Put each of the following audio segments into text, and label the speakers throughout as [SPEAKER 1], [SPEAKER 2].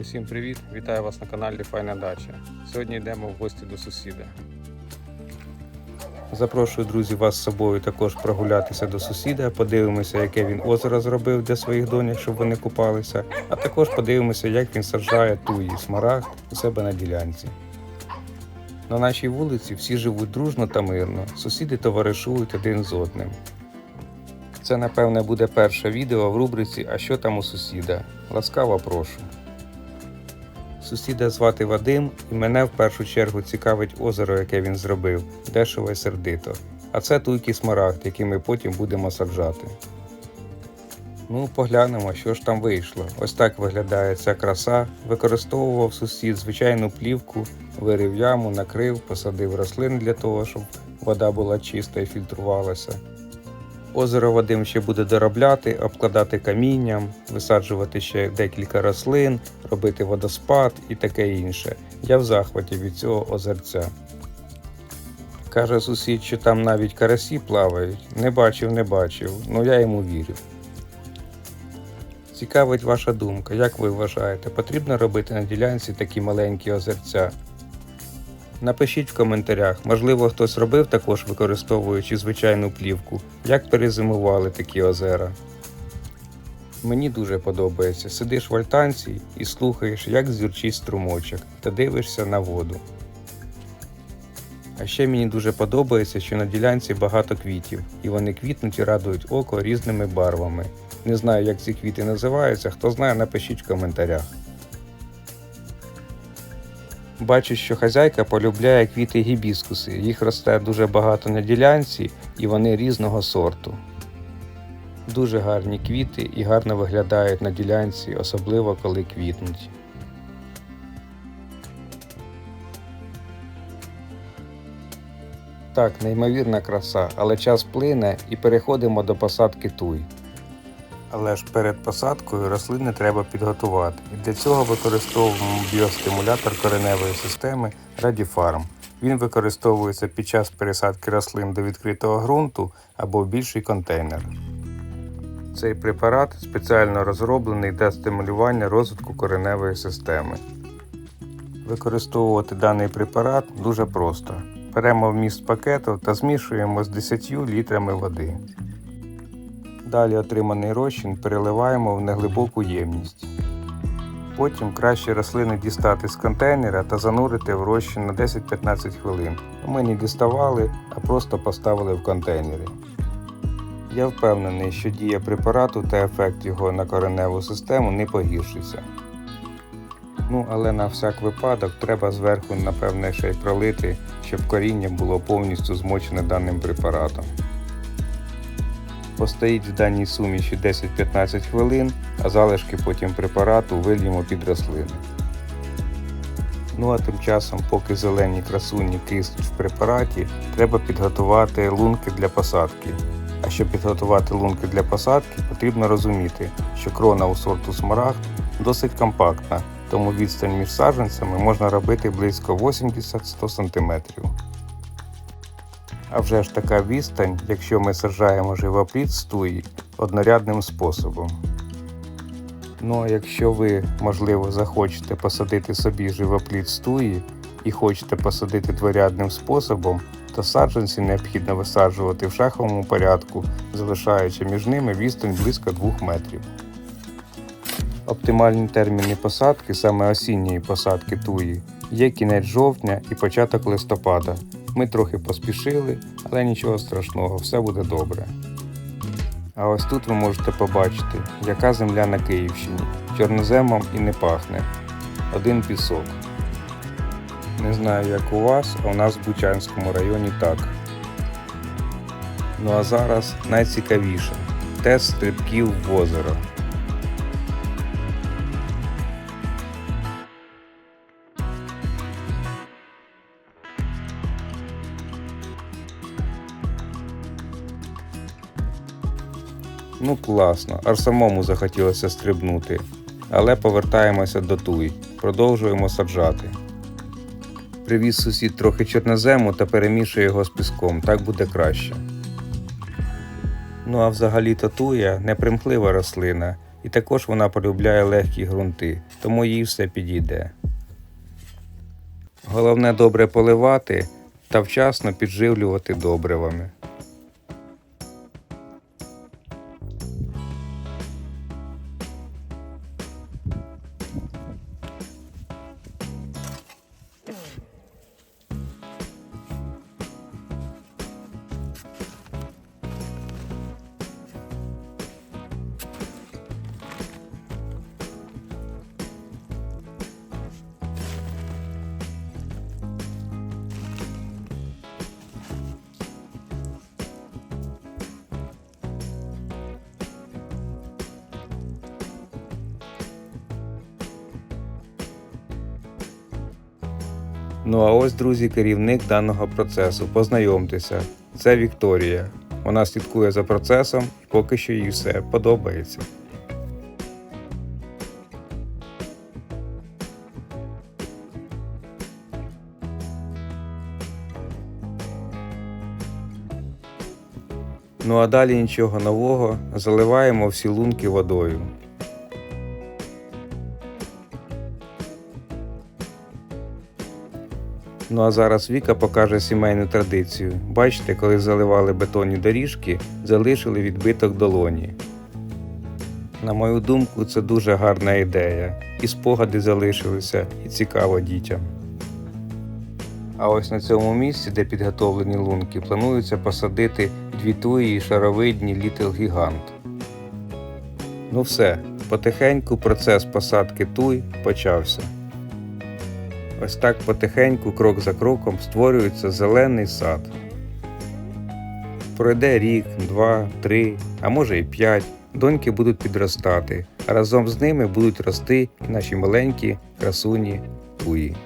[SPEAKER 1] Усім привіт! Вітаю вас на каналі Файна Дача. Сьогодні йдемо в гості до сусіда. Запрошую друзі вас з собою також прогулятися до сусіда, подивимося, яке він озеро зробив для своїх доньок, щоб вони купалися, а також подивимося, як він саджає туї смарагд у себе на ділянці. На нашій вулиці всі живуть дружно та мирно, сусіди товаришують один з одним. Це, напевне, буде перше відео в рубриці А що там у сусіда? Ласкаво прошу. Сусіда звати Вадим, і мене в першу чергу цікавить озеро, яке він зробив, дешево і сердито. А це туйки смарагд, який ми потім будемо саджати. Ну, поглянемо, що ж там вийшло. Ось так виглядає ця краса. Використовував сусід звичайну плівку, вирив яму, накрив, посадив рослин для того, щоб вода була чиста і фільтрувалася. Озеро Вадим ще буде доробляти, обкладати камінням, висаджувати ще декілька рослин, робити водоспад і таке інше. Я в захваті від цього озерця. Каже сусід, що там навіть карасі плавають. Не бачив, не бачив, ну я йому вірю. Цікавить ваша думка, як ви вважаєте, потрібно робити на ділянці такі маленькі озерця? Напишіть в коментарях, можливо, хтось робив також використовуючи звичайну плівку, як перезимували такі озера. Мені дуже подобається. Сидиш в альтанці і слухаєш, як зюрчить струмочок, та дивишся на воду. А ще мені дуже подобається, що на ділянці багато квітів, і вони квітнуть і радують око різними барвами. Не знаю, як ці квіти називаються, хто знає, напишіть в коментарях. Бачу, що хазяйка полюбляє квіти гібіскуси. Їх росте дуже багато на ділянці і вони різного сорту. Дуже гарні квіти і гарно виглядають на ділянці, особливо коли квітнуть. Так, неймовірна краса, але час плине і переходимо до посадки туй. Але ж перед посадкою рослини треба підготувати. І для цього використовуємо біостимулятор кореневої системи Radifarm. Він використовується під час пересадки рослин до відкритого ґрунту або в більший контейнер. Цей препарат спеціально розроблений для стимулювання розвитку кореневої системи. Використовувати даний препарат дуже просто. Беремо вміст пакету та змішуємо з 10 літрами води. Далі отриманий розчин переливаємо в неглибоку ємність. Потім краще рослини дістати з контейнера та занурити в розчин на 10-15 хвилин. Ми не діставали, а просто поставили в контейнері. Я впевнений, що дія препарату та ефект його на кореневу систему не погіршиться. Ну, але на всяк випадок треба зверху, напевне, ще й пролити, щоб коріння було повністю змочене даним препаратом. Постоїть в даній суміші 10-15 хвилин, а залишки потім препарату вильємо під рослини. Ну а тим часом, поки зелені красуні киснуть в препараті, треба підготувати лунки для посадки. А щоб підготувати лунки для посадки, потрібно розуміти, що крона у сорту смарагд досить компактна, тому відстань між саджанцями можна робити близько 80-100 см. А вже ж така відстань, якщо ми саджаємо живоплід туї однорядним способом. Ну а якщо ви, можливо, захочете посадити собі живоплід з туї і хочете посадити дворядним способом, то саджанці необхідно висаджувати в шаховому порядку, залишаючи між ними відстань близько 2 метрів. Оптимальні терміни посадки, саме осінньої посадки туї, є кінець жовтня і початок листопада. Ми трохи поспішили, але нічого страшного, все буде добре. А ось тут ви можете побачити, яка земля на Київщині. Чорноземом і не пахне. Один пісок. Не знаю, як у вас, а у нас в Бучанському районі так. Ну а зараз найцікавіше тест стрибків в озеро. Ну класно, аж самому захотілося стрибнути. Але повертаємося до туй. Продовжуємо саджати. Привіз сусід трохи чорнозему та перемішує його з піском, так буде краще. Ну а взагалі то туя непримхлива рослина, і також вона полюбляє легкі ґрунти, тому їй все підійде. Головне добре поливати та вчасно підживлювати добривами. Ну а ось, друзі, керівник даного процесу. Познайомтеся, це Вікторія. Вона слідкує за процесом і поки що їй все подобається. Ну а далі нічого нового, заливаємо всі лунки водою. Ну а зараз Віка покаже сімейну традицію. Бачите, коли заливали бетонні доріжки, залишили відбиток долоні. На мою думку, це дуже гарна ідея. І спогади залишилися, і цікаво дітям. А ось на цьому місці, де підготовлені лунки, планується посадити дві туї і шаровидні Little Гігант. Ну все, потихеньку процес посадки туй почався. Ось так потихеньку, крок за кроком, створюється зелений сад. Пройде рік, два, три, а може і п'ять. Доньки будуть підростати, а разом з ними будуть рости і наші маленькі красуні туї.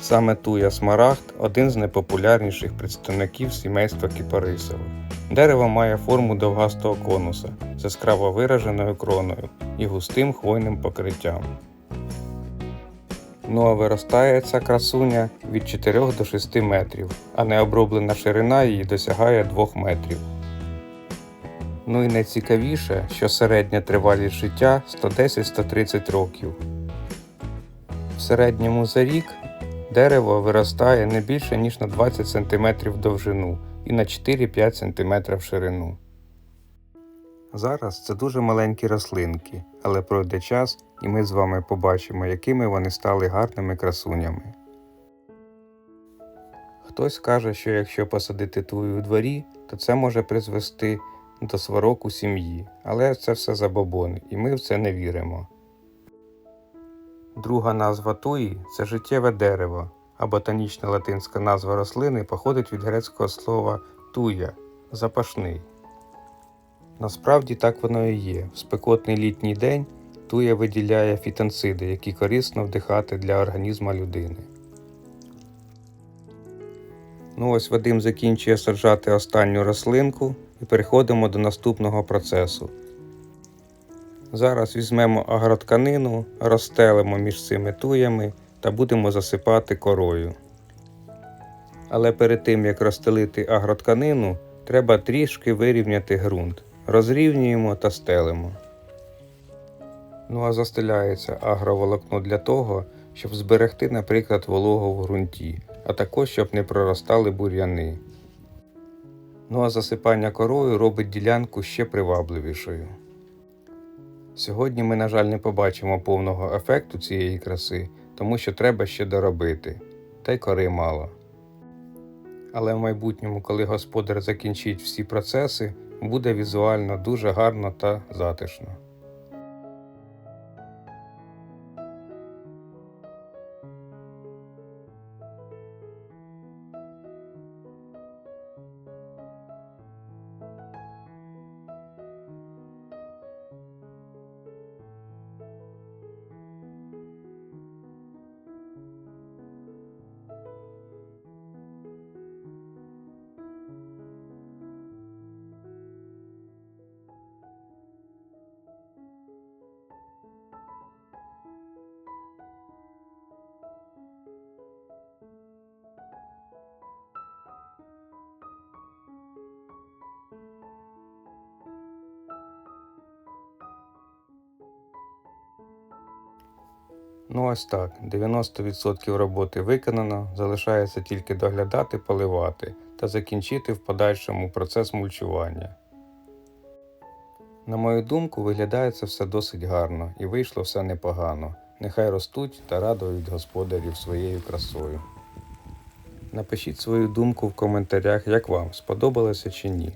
[SPEAKER 1] Саме туя смарагд один з найпопулярніших представників сімейства кіпарисових. Дерево має форму довгастого конуса з яскраво вираженою кроною і густим хвойним покриттям. Ну а виростає ця красуня від 4 до 6 метрів, а необроблена ширина її досягає 2 метрів. Ну і найцікавіше, що середня тривалість життя 110-130 років. В середньому за рік дерево виростає не більше ніж на 20 см довжину і на 4-5 см ширину. Зараз це дуже маленькі рослинки, але пройде час і ми з вами побачимо, якими вони стали гарними красунями. Хтось каже, що якщо посадити твою у дворі, то це може призвести до сварок у сім'ї, але це все забобони, і ми в це не віримо. Друга назва туї це життєве дерево, а ботанічна латинська назва рослини походить від грецького слова туя запашний. Насправді так воно і є. В спекотний літній день туя виділяє фітонциди, які корисно вдихати для організму людини. Ну ось Вадим закінчує саджати останню рослинку і переходимо до наступного процесу. Зараз візьмемо агротканину, розстелимо між цими туями та будемо засипати корою. Але перед тим як розстелити агротканину, треба трішки вирівняти ґрунт. Розрівнюємо та стелимо. Ну а застеляється агроволокно для того, щоб зберегти, наприклад, вологу в ґрунті, а також щоб не проростали бур'яни. Ну а засипання корою робить ділянку ще привабливішою. Сьогодні ми, на жаль, не побачимо повного ефекту цієї краси, тому що треба ще доробити, та й кори мало. Але в майбутньому, коли господар закінчить всі процеси, буде візуально дуже гарно та затишно. Ну ось так, 90% роботи виконано, залишається тільки доглядати, поливати та закінчити в подальшому процес мульчування. На мою думку, виглядає це все досить гарно і вийшло все непогано. Нехай ростуть та радують господарів своєю красою. Напишіть свою думку в коментарях, як вам сподобалося чи ні.